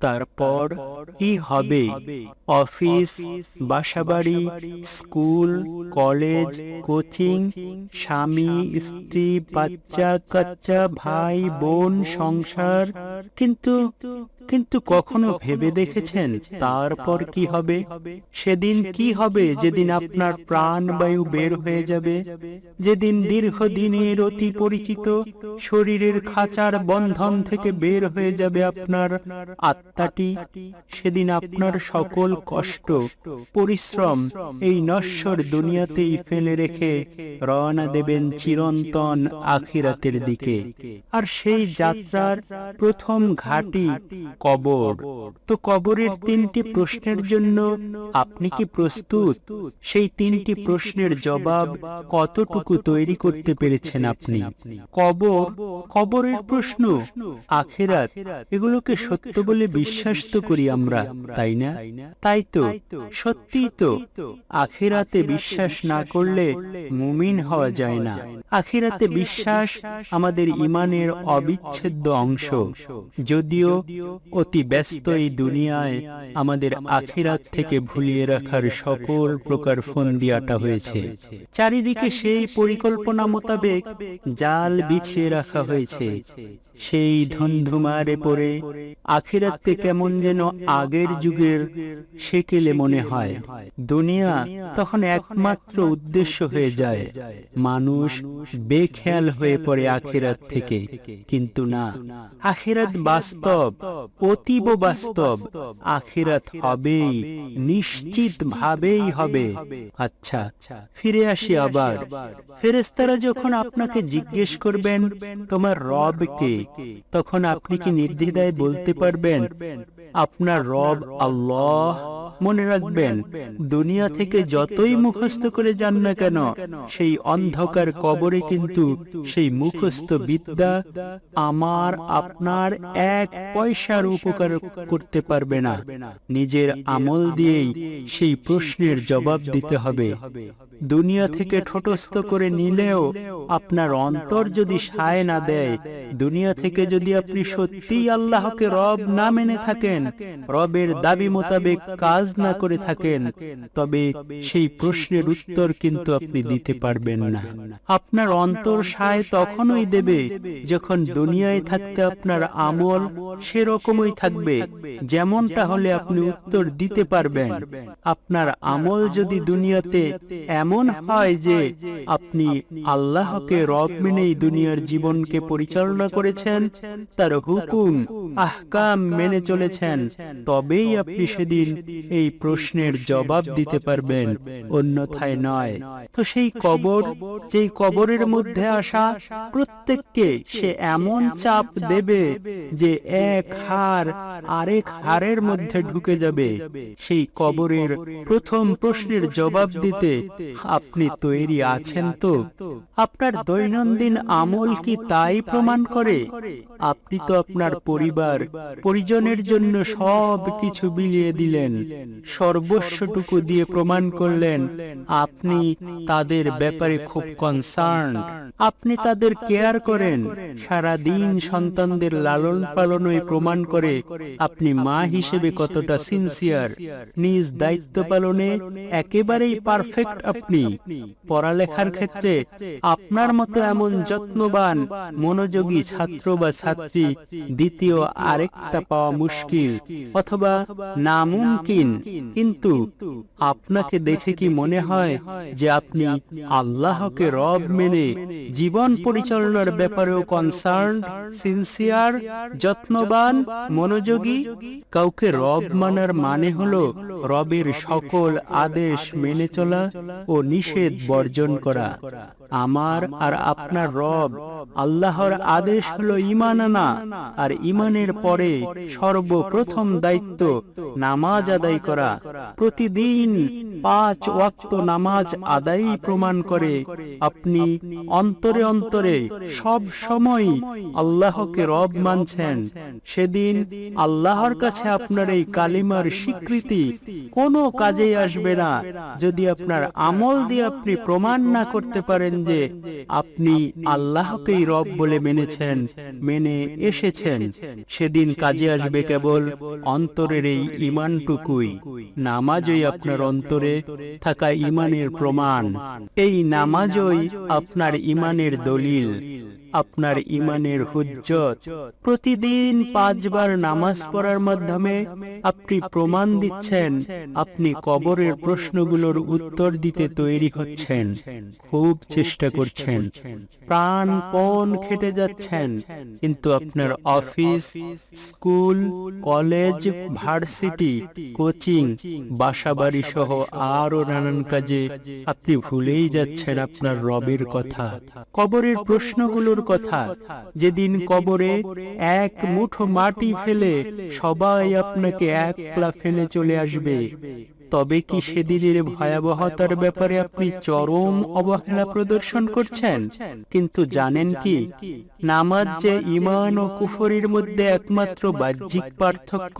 তারপর কি হবে? অফিস, বাসাবাড়ি, স্কুল, কলেজ, কোচিং, স্বামী, স্ত্রী বাচ্চা কাচ্চা ভাই, বোন, সংসার। কিন্তু কিন্তু কখনো ভেবে দেখেছেন তারপর কি হবে? সেদিন কি হবে? যেদিন আপনার প্রাণবায়ু বের হয়ে যাবে যেদিন দীর্ঘদিনের অতি পরিচিত শরীরের খাঁচার বন্ধন থেকে বের হয়ে যাবে আপনার আত্মাটি সেদিন আপনার সকল কষ্ট পরিশ্রম এই নশ্বর দুনিয়াতেই ফেলে রেখে রওনা দেবেন চিরন্তন আখিরাতের দিকে। আর সেই যাত্রার প্রথম ঘাটি কবর। তো কবরের তিনটি প্রশ্নের জন্য আপনি কি প্রস্তুত? সেই তিনটি প্রশ্নের জবাব কতটুকু তৈরি করতে পেরেছেন আপনি? কবর কবরের প্রশ্ন। আখেরাত। এগুলোকে সত্য বলে বিশ্বাস তো করি আমরা তাই না? তাই তো। সত্যি তো। আখেরাতে বিশ্বাস না করলে মুমিন হওয়া যায় না। আখিরাতে বিশ্বাস আমাদের ইমানের অবিচ্ছেদ্য অংশ। যদিও অতি ব্যস্ত এই দুনিয়ায় আমাদের আখিরাত থেকে ভুলিয়ে রাখার সকল প্রকার ফন্দিয়াটা হয়েছে। চারিদিকে সেই পরিকল্পনা মোতাবেক জাল বিছিয়ে রাখা হয়েছে। সেই ধন্ধুমারে পড়ে আখিরাতকে কেমন যেন আগের যুগের সেকেলে মনে হয়। দুনিয়া তখন একমাত্র উদ্দেশ্য হয়ে যায়। মানুষ বেখেয়াল হয়ে পড়ে আখিরাত থেকে। কিন্তু না, আখিরাত বাস্তব। অতীব বাস্তব আখিরাত হবেই নিশ্চিত ভাবেই হবে। আচ্ছা ফিরে আসি আবার। ফেরেস্তারা যখন আপনাকে জিজ্ঞেস করবেন তোমার রব কে? তখন আপনি কি নির্দ্বিধায় বলতে পারবেন আপনার রব আল্লাহ মনে রাখবেন দুনিয়া থেকে যতই মুখস্থ করে যান না কেন, সেই অন্ধকার কবরে কিন্তু সেই মুখস্থ বিদ্যা আমার, আপনার এক পয়সার উপকার করতে পারবে না। নিজের আমল দিয়েই সেই প্রশ্নের জবাব দিতে হবে। দুনিয়া থেকে ঠোটস্থ করে নিলেও আপনার অন্তর যদি সায় না দেয়, দুনিয়া থেকে যদি আপনি সত্যিই আল্লাহকে রব না মেনে থাকেন, রবের দাবি মোতাবেক কাজ না করে থাকেন, তবে সেই প্রশ্নের উত্তর কিন্তু আপনি দিতে পারবেন না। আপনার অন্তর সায় তখনই দেবে যখন দুনিয়ায় থাকতে আপনার আমল সেরকমই থাকবে, যেমনটা হলে আপনি উত্তর দিতে পারবেন। আপনার আমল যদি দুনিয়াতে এমন হয় যে আপনি আল্লাহকে রব মেনেই দুনিয়ার জীবনকে পরিচালনা করেছেন তার হুকুম আহকাম মেনে চলেছেন। তবেই আপনি সেদিন এই প্রশ্নের জবাব দিতে পারবেন অন্যথায় নয়। তো সেই কবর যেই কবরের মধ্যে আসা প্রত্যেককে সে এমন চাপ দেবে যে এক হার আরেক হারের মধ্যে ঢুকে যাবে। সেই কবরের প্রথম প্রশ্নের জবাব দিতে আপনি তৈরি আছেন তো। আপনার দৈনন্দিন আমল কি তাই প্রমাণ করে? আপনি তো আপনার পরিবার, পরিজনের জন্য সব কিছু বিলিয়ে দিলেন, সর্বস্বটুকু দিয়ে প্রমাণ করলেন। আপনি তাদের ব্যাপারে খুব কনসার্ন আপনি তাদের কেয়ার করেন। সারা দিন সন্তানদের লালন পালনে প্রমাণ করে আপনি মা হিসেবে কতটা সিনসিয়ার নিজ দায়িত্ব পালনে একেবারেই পারফেক্ট আপনি পড়ালেখার ক্ষেত্রে আপনার মতো এমন যত্নবান, মনোযোগী ছাত্র বা ছাত্রী দ্বিতীয় আরেকটা পাওয়া মুশকিল অথবা নামুমকিন। কিন্তু আপনাকে দেখে কি মনে হয় যে আপনি আল্লাহকে রব মেনে জীবন পরিচালনার ব্যাপারেও কনসার্ন সিনসিয়ার যত্নবান, মনোযোগী? কাউকে রব মানার মানে হলো রবের সকল আদেশ মেনে চলা ও নিষেধ বর্জন করা। আমার আর আপনার রব আল্লাহর আদেশ হলো ইমান আনা আর ইমানের পরে সর্বপ্রথম দায়িত্ব নামাজ আদায় করা। প্রতিদিন পাঁচ ওয়াক্ত নামাজ আদায় প্রমাণ করে। আপনি অন্তরে অন্তরে সব সময় আল্লাহকে রব মানছেন। সেদিন আল্লাহর কাছে আপনার এই কালিমার স্বীকৃতি কোনো কাজেই আসবে না। যদি আপনার আমল আমল দিয়ে আপনি প্রমাণ না করতে পারেন যে আপনি আল্লাহকেই রব বলে মেনেছেন, মেনে এসেছেন। সেদিন কাজে আসবে কেবল অন্তরের এই ইমানটুকুই নামাজই আপনার অন্তরে থাকা ইমানের প্রমাণ। এই নামাজই আপনার ইমানের দলিল। আপনার ইমানের হুজ্জত। প্রতিদিন পাঁচবার নামাজ পড়ার মাধ্যমে আপনি প্রমাণ দিচ্ছেন, আপনি কবরের প্রশ্নগুলোর উত্তর দিতে তৈরি হচ্ছেন, খুব চেষ্টা করছেন, প্রাণ পণ খেটে যাচ্ছেন। কিন্তু আপনার office, school, college, varsity, coaching, বাসাবাড়ি সহ আরও নানান কাজে আপনি ভুলেই যাচ্ছেন আপনার রবের কথা। কবরের প্রশ্নগুলোর কথা যেদিন কবরে এক মুঠো মাটি ফেলে সবাই আপনাকে একলা ফেলে চলে আসবে। তবে কি সেদিনের ভয়াবহতার ব্যাপারে আপনি চরম অবহেলা প্রদর্শন করছেন? কিন্তু জানেন কি নামাজ যে ইমান ও কুফরির মধ্যে একমাত্র বাহ্যিক পার্থক্য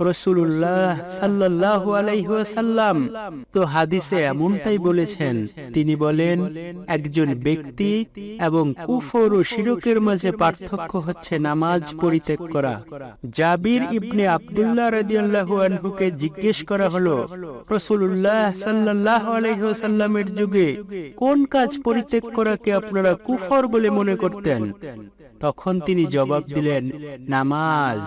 রসুল্লাহ সাল্লাহ আলাইহাল্লাম তো হাদিসে এমনটাই বলেছেন তিনি বলেন একজন ব্যক্তি এবং কুফর ও শিরকের মাঝে পার্থক্য হচ্ছে নামাজ পরিত্যাগ করা। জাবির ইবনে আবদুল্লাহ রাদিয়াল্লাহু আনহুকে জিজ্ঞেস করা হলো রসুল্লাহ সাল্লাহ আলহ্লামের যুগে কোন কাজ পরিত্যাগ করাকে আপনারা কুফর বলে মনে করতেন? তখন তিনি জবাব দিলেন নামাজ।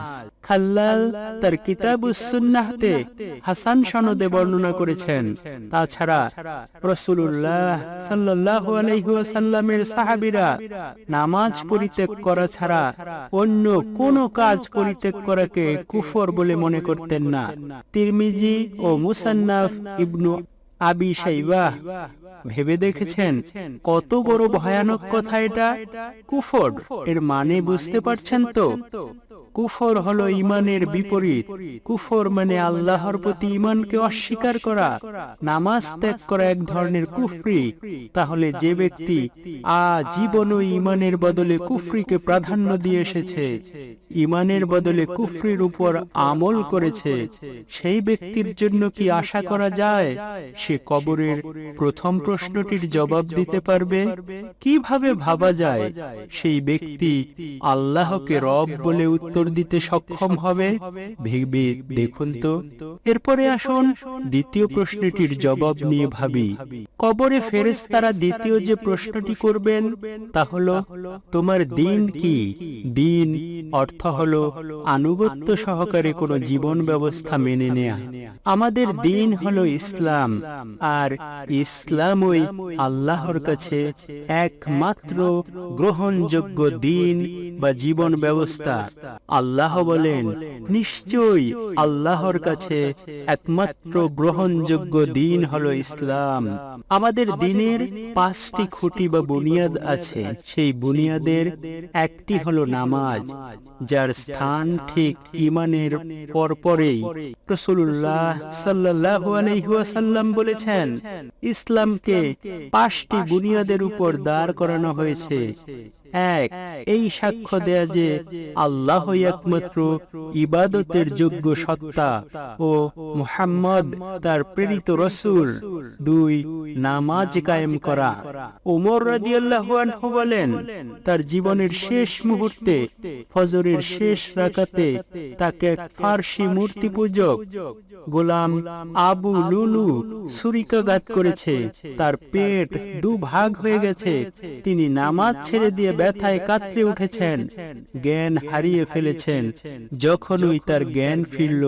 খাল্লাল তার কিতাবুসুন্নাহতে হাসান সনদে বর্ণনা করেছেন। তাছাড়া রসুল্লাহ সাল্লাহ আলহিহাসাল্লামের সাহাবিরা নামাজ পরিত্যাগ করা ছাড়া অন্য কোন কাজ পরিত্যাগ করাকে কুফর বলে মনে করতেন না। তিরমিজি ও মুসান্নাফ ইবনু আবি সাইবাহ ভেবে দেখেছেন কত বড় ভয়ানক কথা এটা? কুফর, এর মানে বুঝতে পারছেন তো? কুফর হলো ইমানের বিপরীত। কুফর মানে আল্লাহর প্রতি ইমানকে অস্বীকার করা। নামাজ ত্যাগ করা এক ধরনের কুফরি। তাহলে যে ব্যক্তি আজীবন ইমানের বদলে কুফরিকে প্রাধান্য দিয়ে এসেছে, ইমানের বদলে কুফরির উপর আমল করেছে, সেই ব্যক্তির জন্য কি আশা করা যায়? সে কবরের প্রথম প্রশ্নটির জবাব দিতে পারবে? কীভাবে ভাবা যায়? সেই ব্যক্তি আল্লাহকে রব বলে উত্তর দিতে সক্ষম হবে? ভেবে দেখুন তো। এরপরে আসুন দ্বিতীয় প্রশ্নটির জবাব নিয়ে ভাবি। কবরে ফেরেস তারা দ্বিতীয় যে প্রশ্নটি করবেন তা হলো, তোমার দিন কি? দিন অর্থ হলো, আনুগত্য সহকারে কোনো জীবন ব্যবস্থা মেনে নেয়া। আমাদের দিন হলো ইসলাম, আর ইসলামই আল্লাহর কাছে একমাত্র গ্রহণযোগ্য দিন। বা জীবন ব্যবস্থা, আল্লাহ বলেন, নিশ্চয়ই আল্লাহর কাছে একমাত্র গ্রহণযোগ্য দিন হলো ইসলাম। আমাদের দিনের পাঁচটি খুঁটি বা বুনিয়াদ আছে, সেই বুনিয়াদের একটি হলো নামাজ, যার স্থান ঠিক ইমানের পরপরেই রসুল্লাহ সাল্লাহ আলহিহাসাল্লাম বলেছেন, ইসলামকে পাঁচটি বুনিয়াদের উপর দাঁড় করানো হয়েছে। এক, এই সাক্ষ্য দেয়া যে আল্লাহ একমাত্র ইবাদতের যোগ্য সত্তা ও মুহাম্মদ তার প্রেরিত রসুল। দুই, নামাজ কায়েম করা। ওমর রাদিয়াল্লাহু বলেন, তার জীবনের শেষ মুহূর্তে, ফজরের শেষ রাকাতে তাকে এক ফার্সি মূর্তি পূজক গোলাম আবু লুলু সুরিকাঘাত করেছে। তার পেট দু ভাগ হয়ে গেছে। তিনি নামাজ ছেড়ে দিয়ে ব্যথায় কাতরে উঠেছেন, জ্ঞান হারিয়ে ফেলেছেন। যখনই তার জ্ঞান ফিরল,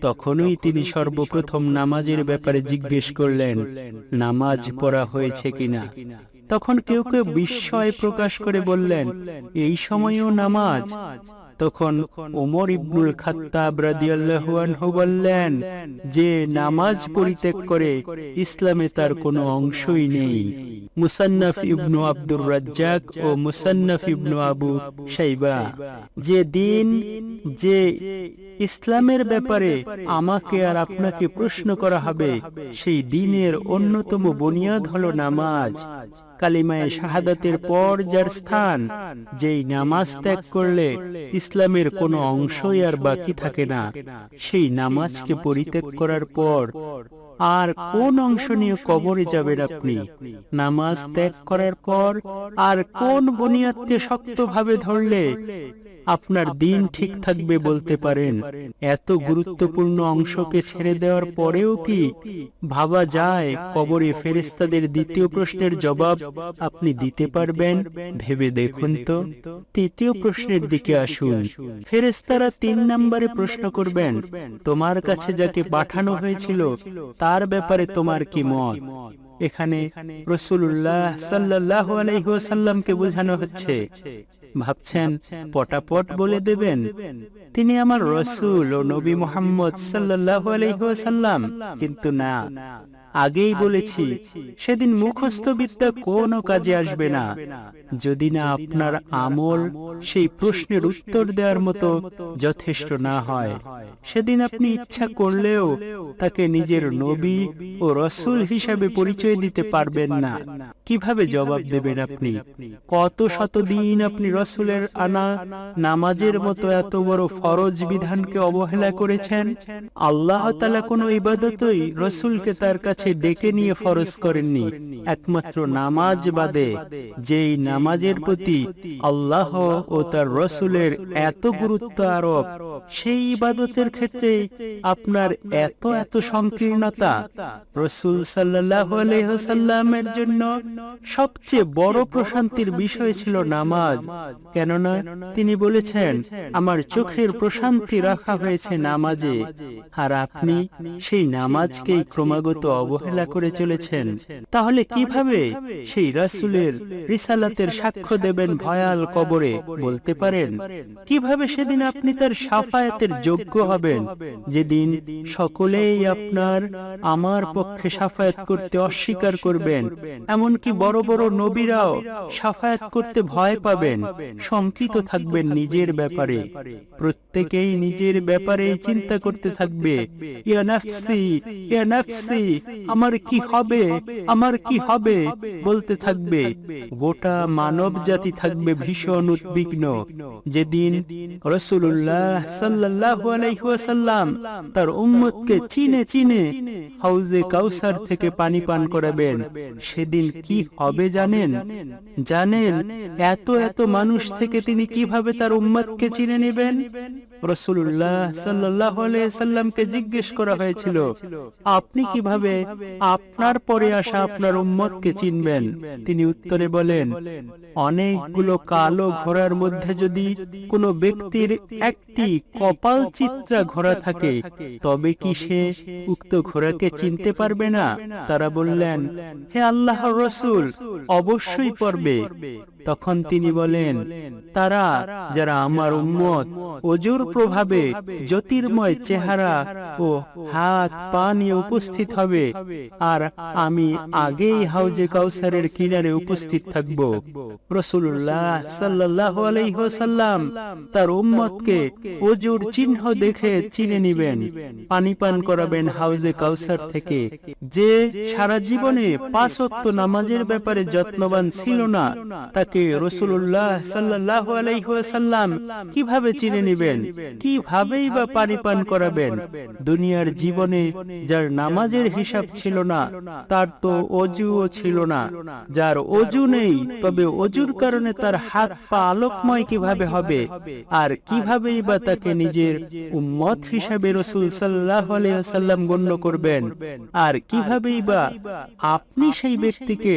তখনই তিনি সর্বপ্রথম নামাজের ব্যাপারে জিজ্ঞেস করলেন, নামাজ পড়া হয়েছে কিনা? তখন কেউ কেউ বিস্ময় প্রকাশ করে বললেন, এই সময়ও নামাজ? তখন ওমর ইবনুল খাত্তাব রাদিয়াল্লাহু বললেন যে, নামাজ পরিত্যাগ করে ইসলামে তার কোনো অংশই নেই। মুসান্নাফ ইবনু আব্দুর রাজ্জাক ও মুসান্নাফ ইবনু আবু শাইবা, যে দিন, যে ইসলামের ব্যাপারে আমাকে আর আপনাকে প্রশ্ন করা হবে, সেই দিনের অন্যতম বুনিয়াদ হলো নামাজ। কালিমায় শাহাদাতের পর যার স্থান যেই নামাজ ত্যাগ করলে ইসলামের কোন অংশই আর বাকি থাকে না। সেই নামাজকে পরিত্যাগ করার পর আর কোন অংশ নিয়ে কবরে যাবেন আপনি? নামাজ ত্যাগ করার পর আর কোন বুনিয়াদকে শক্তভাবে ধরলে? আপনার দিন ঠিক থাকবে বলতে পারেন। এত গুরুত্বপূর্ণ অংশকে ছেড়ে দেওয়ার পরেও কি ভাবা যায়? কবরে ফেরেস্তাদের দ্বিতীয় প্রশ্নের জবাব আপনি দিতে পারবেন? ভেবে দেখুন তো। তৃতীয় প্রশ্নের দিকে আসুন। ফেরেস্তারা তিন নম্বরে প্রশ্ন করবেন তোমার কাছে যাকে পাঠানো হয়েছিল তার ব্যাপারে তোমার কি মত? এখানে রসুল্লাহ সাল্লাহ আলাইসাল্লামকে বোঝানো হচ্ছে। ভাবছেন পটাপট বলে দেবেন। তিনি আমার রসুল ও নবী মোহাম্মদ সাল্লাহ আলাইসাল্লাম কিন্তু না। আগেই বলেছি সেদিন মুখস্থ বিদ্যা কোনো কাজে আসবে না। যদি না। আপনার আমল সেই প্রশ্নের উত্তর দেওয়ার মতো যথেষ্ট না হয়। সেদিন আপনি ইচ্ছা করলেও তাকে নিজের নবী ও রসুল হিসাবে পরিচয় দিতে পারবেন না। কীভাবে জবাব দেবেন আপনি? কত শত দিন আপনি রসুলের আনা নামাজের মতো এত বড় ফরজ বিধানকে অবহেলা করেছেন? আল্লাহ তালা কোনো ইবাদতই রসুলকে তার কাছে ডেকে নিয়ে ফরজ করেননি। একমাত্র নামাজ বাদে যেই নামাজের প্রতি আল্লাহ ও তার রসুলের এত গুরুত্ব আরোপ, সেই ইবাদতের ক্ষেত্রে আপনার এত এত সংকীর্ণতা রসুল সাল্লাহ আলহ্লামের জন্য সবচেয়ে বড় প্রশান্তির বিষয় ছিল নামাজ। কেননা তিনি বলেছেন, আমার চোখের প্রশান্তি রাখা হয়েছে নামাজে। আর আপনি সেই নামাজকেই ক্রমাগত অবহেলা করে চলেছেন। তাহলে কীভাবে সেই রাসুলের রিসালাতের সাক্ষ্য দেবেন ভয়াল কবরে বলতে পারেন। কীভাবে সেদিন আপনি তার সাফায়াতের যোগ্য হবেন? যেদিন সকলেই আপনার আমার পক্ষে সাফায়াত করতে অস্বীকার করবেন। এমনকি বড় বড় নবীরাও সাফায়াত করতে ভয় পাবেন। শঙ্কিত থাকবেন নিজের ব্যাপারে। প্রত্যেকেই নিজের ব্যাপারে চিন্তা করতে থাকবে। ইয়া নাফসি। ইয়া নাফসি। আমার কি হবে? আমার কি হবে? বলতে থাকবে। গোটা মানব জাতি থাকবে ভীষণ উদ্বিগ্ন। যেদিন রসুল্লাহ সাল্লাহ আলাইহাল্লাম তার উম্মতকে চিনে চিনে হাউজে কাউসার থেকে পানি পান করাবেন। সেদিন কি হবে জানেন? জানেন? এত এত মানুষ থেকে তিনি কীভাবে তার উম্মতকে চিনে নেবেন? রসুল্লাহ সাল্লাহ সাল্লামকে জিজ্ঞেস করা হয়েছিল, আপনি কীভাবে আপনার পরে আসা আপনার উম্মতকে চিনবেন? তিনি উত্তরে বলেন, অনেকগুলো কালো ঘোড়ার মধ্যে যদি কোনো ব্যক্তির একটি কপাল চিত্রা ঘোড়া থাকে, তবে কি সে উক্ত ঘোড়াকে চিনতে পারবে না? তারা বললেন, হে আল্লাহ রসুল, অবশ্যই পড়বে তখন তিনি বলেন, তারা, যারা আমার উম্মত, অজুর প্রভাবে জ্যোতির্ময় চেহারা ও হাত পা নিয়ে উপস্থিত হবে। আর আমি আগেই হাউজে কাউসারের কিনারে উপস্থিত থাকব। রসুল্লাহ সাল্লাহ আলাইসাল্লাম তার উম্মতকে অজুর চিহ্ন দেখে চিনে নিবেন। পানি পান করাবেন হাউজে কাউসার থেকে। যে সারা জীবনে পাঁচ ওয়াক্ত নামাজের ব্যাপারে যত্নবান ছিল না, তাকে রসুল্লাহ সাল্লাহ আলাইসাল্লাম কীভাবে চিনে নিবেন? কিভাবেই বা পানি পান করাবেন? দুনিয়ার জীবনে যার নামাজের হিসাব ছিল না তার তো অজুও ছিল না। যার অজু নেই তবে অজুর কারণে তার হাত পা আলোকময় কীভাবে হবে? আর কিভাবেই বা তাকে নিজের উম্মত হিসাবে রসুল সাল্লাহ আলাইসাল্লাম গণ্য করবেন। আর কিভাবেই বা আপনি সেই ব্যক্তিকে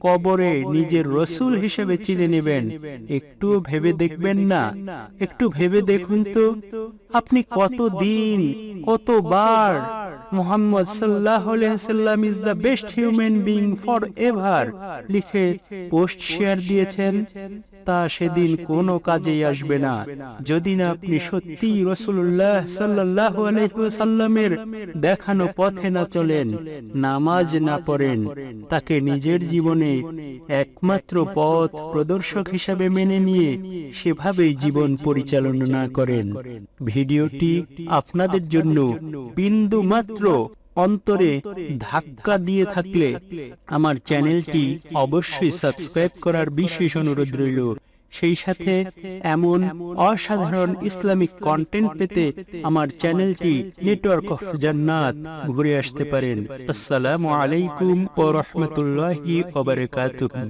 কবরে নিজের রসুল হিসেবে চিনে নেবেন। একটু ভেবে দেখবেন না। একটু ভেবে দেখুন তো। আপনি কত দিন কতবার মোহাম্মদ সাল্লাহ সাল্লাম is the best human being for ever লিখে পোস্ট শেয়ার দিয়েছেন? তা সেদিন কোনো কাজেই আসবে না। যদি না আপনি সত্যি রসুল্লাহ সাল্লাহ দেখানো পথে না চলেন, নামাজ না পড়েন, তাকে নিজের জীবনে একমাত্র পথ প্রদর্শক হিসাবে মেনে নিয়ে সেভাবেই জীবন পরিচালনা করেন। ভিডিওটি আপনাদের জন্য বিন্দু মাত্র অন্তরে ধাক্কা দিয়ে থাকলে আমার চ্যানেলটি অবশ্যই সাবস্ক্রাইব করার বিশেষ অনুরোধ রইল। সেই সাথে এমন অসাধারণ ইসলামিক কন্টেন্ট পেতে আমার চ্যানেলটি নেটওয়ার্ক অফ জান্নাত ঘুরে আসতে পারেন। আসসালামু আলাইকুম ওয়া রাহমাতুল্লাহি ওয়া বারাকাতুহু।